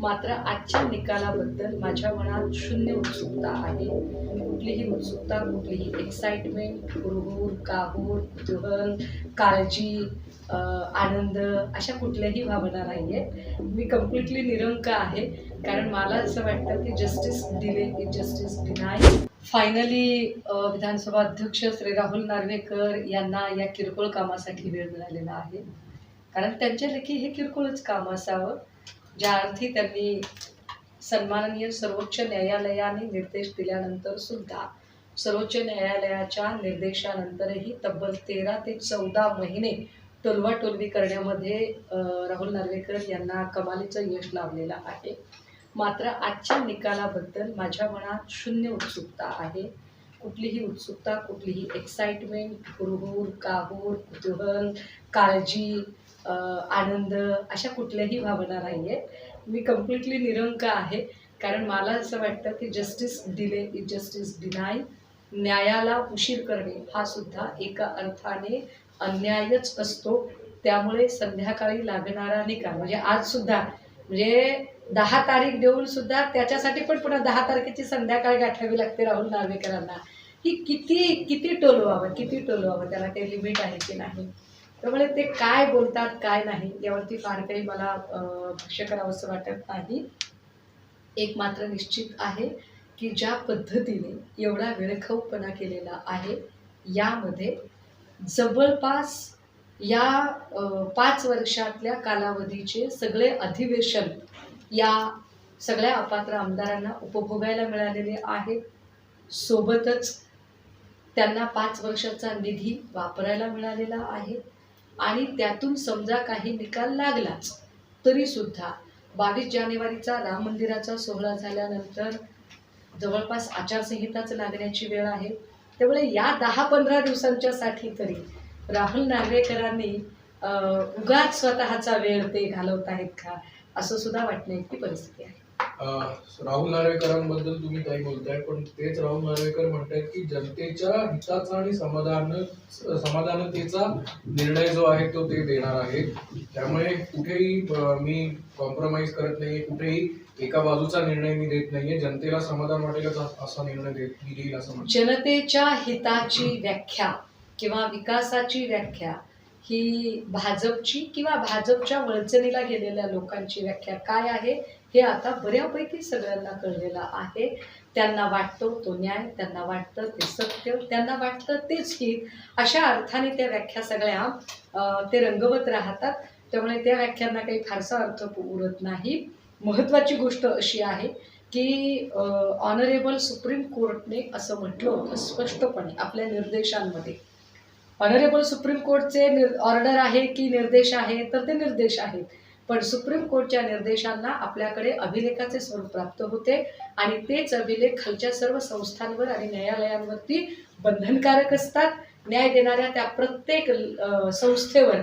मात्र आजच्या निकालाबद्दल माझ्या मनात शून्य उत्सुकता आहे. कुठलीही उत्सुकता कुठलीही एक्साइटमेंट हुरहुर काहूर कुतूहल काळजी आनंद अशा कुठल्याही भावना नाही आहेत मी कम्प्लिटली निरंक आहे. कारण मला असं वाटतं की जस्टिस डिले की जस्टिस डिनाय फायनली विधानसभा अध्यक्ष श्री राहुल नार्वेकर यांना या किरकोळ कामासाठी वेळ मिळालेला आहे. कारण त्यांच्या लेखी हे किरकोळच काम असावं. ज्या अर्थी त्यांनी सन्माननीय सर्वोच्च न्यायालयाने निर्देश दिल्यानंतर सुद्धा सर्वोच्च न्यायालयाच्या निर्देशानंतरही तब्बल तेरा ते चौदा महिने टोलवाटोलवी करण्यामध्ये राहुल नार्वेकर यांना कमालीचं यश लावलेलं आहे. मात्र आजच्या निकालाबद्दल माझ्या मनात शून्य उत्सुकता आहे. कुठलीही उत्सुकता कुठलीही एक्साइटमेंट हुरहुर काहूर कुतूहल काळजी आनंद अशा कुठल्याही भावना नाही आहेत मी कम्प्लिटली निरंक आहे. कारण मला असं वाटतं की justice delay is justice deny न्यायाला उशीर करणे हा सुद्धा एका अर्थाने अन्यायच असतो. त्यामुळे संध्याकाळी लागणारा निकाल म्हणजे आजसुद्धा म्हणजे दहा तारीख देऊन सुद्धा त्याच्यासाठी पण पुन्हा दहा तारखेची संध्याकाळ गाठावी लागते राहुल नार्वेकरांना. ही किती किती टोलवावं किती टोलवावं त्याला काही लिमिट आहे की नाही? त्यामुळे ते काय बोलतात काय नाही यावरती फार काही मला भाष्य करावंसं वाटत नाही. एक मात्र निश्चित आहे की ज्या पद्धतीने एवढा वेळखाऊपणा केलेला आहे यामध्ये जवळपास या पाच वर्षातल्या कालावधीचे सगळे अधिवेशन या सगळ्या अपात्र आमदारांना उपभोगायला मिळालेले आहे. सोबतच त्यांना पाच वर्षाचा निधी वापरायला मिळालेला आहे. आणि त्यातून समजा काही निकाल लागलाच तरीसुद्धा बावीस जानेवारीचा राम मंदिराचा सोहळा झाल्यानंतर जवळपास आचारसंहिताच लागण्याची वेळ आहे. त्यामुळे या दहा पंधरा दिवसांच्यासाठी तरी राहुल नार्वेकरांनी उगाच स्वतःचा वेळ ते घालवत आहेत का असं सुद्धा वाटण्याची परिस्थिती आहे. राहुल नार्वेकरांबद्दल तुम्ही काही बोलताय पण तेच राहुल नार्वेकर म्हणतायत की जनतेच्या हिताचा आणि समाधान समाधानतेचा निर्णय जो आहे तो ते देणार आहेत. त्यामुळे कुठेही मी कॉम्प्रोमाइज करत नाहीये कुठेही एका बाजूचा निर्णय मी देत नाहीये. जनतेला समाधान वाटेल असा- असा निर्णय देत मी देईल असं म्हणतो. जनतेच्या हिताची व्याख्या किंवा विकासाची व्याख्या ही भाजपची किंवा भाजपच्या वळचणीला गेलेल्या लोकांची व्याख्या काय आहे हे आता बऱ्यापैकी सगळ्यांना कळलेलं आहे. त्यांना वाटतो तो न्याय त्यांना वाटतं ते सत्य त्यांना वाटतं तेच हित. अशा अर्थाने त्या व्याख्या सगळ्या ते रंगवत राहतात. त्यामुळे त्या व्याख्यांना काही फारसा अर्थ उरत नाही. महत्त्वाची गोष्ट अशी आहे की ऑनरेबल सुप्रीम कोर्टने असं म्हटलं होतं स्पष्टपणे आपल्या निर्देशांमध्ये. ऑनरेबल सुप्रीम कोर्टचे निर ऑर्डर आहे की निर्देश आहे तर ते निर्देश आहेत. पण सुप्रीम कोर्टच्या निर्देशांना आपल्याकडे अभिलेखाचे स्वरूप प्राप्त होते आणि तेच अभिलेख खालच्या सर्व संस्थांवर आणि न्यायालयांवरती बंधनकारक असतात. न्याय देणाऱ्या त्या प्रत्येक संस्थेवर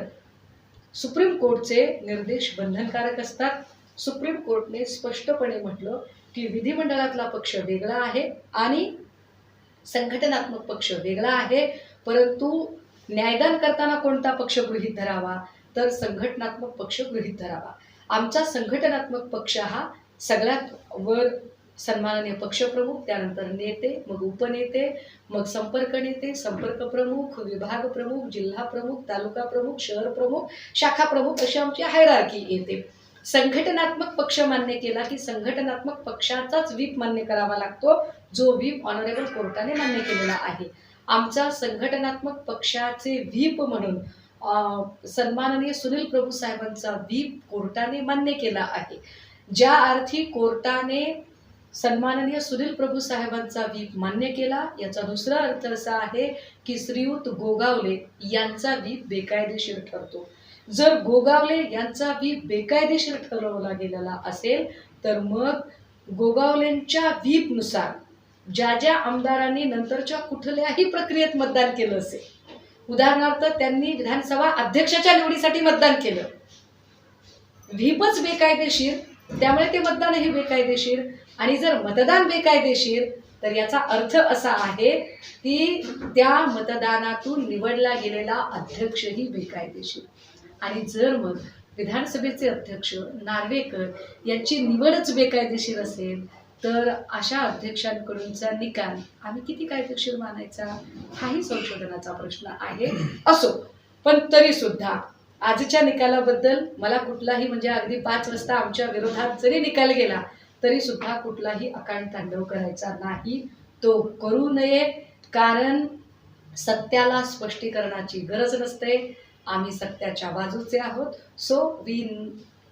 सुप्रीम कोर्टचे निर्देश बंधनकारक असतात. सुप्रीम कोर्टने स्पष्टपणे म्हटलं की विधिमंडळातला पक्ष वेगळा आहे आणि संघटनात्मक पक्ष वेगळा आहे. परंतु न्यायदान करताना कोणता पक्ष गृहीत धरावा? तर संघटनात्मक पक्ष गृहीत धरावा. आमचा संघटनात्मक पक्ष हा सगळ्यात वर सन्माननीय पक्षप्रमुख त्यानंतर नेते मग उपनेते मग संपर्क नेते संपर्क प्रमुख विभाग प्रमुख जिल्हा प्रमुख तालुका प्रमुख शहर प्रमुख शाखा प्रमुख अशी आमची हायरार्की येते. संघटनात्मक पक्ष मान्य केला की संघटनात्मक पक्षाचाच व्हीप मान्य करावा लागतो जो व्हीप ऑनरेबल कोर्टाने मान्य केलेला आहे. आमचा संघटनात्मक पक्षाचे व्हीप म्हणून सन्माननीय सुनील प्रभू साहेबांचा व्हीप कोर्टाने मान्य केला आहे. ज्या अर्थी कोर्टाने सन्माननीय सुनील प्रभू साहेबांचा व्हीप मान्य केला याचा दुसरा अर्थ असा आहे की श्रीयुत गोगावले यांचा व्हीप बेकायदेशीर ठरतो. जर गोगावले यांचा व्हीप बेकायदेशीर ठरवला गेलेला असेल तर मग गोगावलेंच्या व्हीपनुसार ज्या ज्या आमदारांनी नंतरच्या कुठल्याही प्रक्रियेत मतदान केलं असेल उदाहरणार्थ त्यांनी विधानसभा अध्यक्षाच्या निवडीसाठी मतदान केलं. व्हीपच बेकायदेशीर त्यामुळे ते मतदानही बेकायदेशीर. आणि जर मतदान बेकायदेशीर तर याचा अर्थ असा आहे की त्या मतदानातून निवडला गेलेला अध्यक्षही बेकायदेशीर. आणि जर मग विधानसभेचे अध्यक्ष नार्वेकर यांची निवडच बेकायदेशीर असेल तर अशा अध्यक्षांकडूनचा निकाल आम्ही किती कायदेशीर मानायचा हाही संशोधनाचा प्रश्न आहे असो. पण तरी सुद्धा आजच्या निकालाबद्दल मला कुठलाही म्हणजे अगदी पाच वाजता आमच्या विरोधात जरी निकाल गेला तरी सुद्धा कुठलाही अकांड तांडव करायचा नाही. तो करू नये कारण सत्याला स्पष्टीकरणाची गरज नसते. आम्ही सत्याच्या बाजूचे आहोत. So we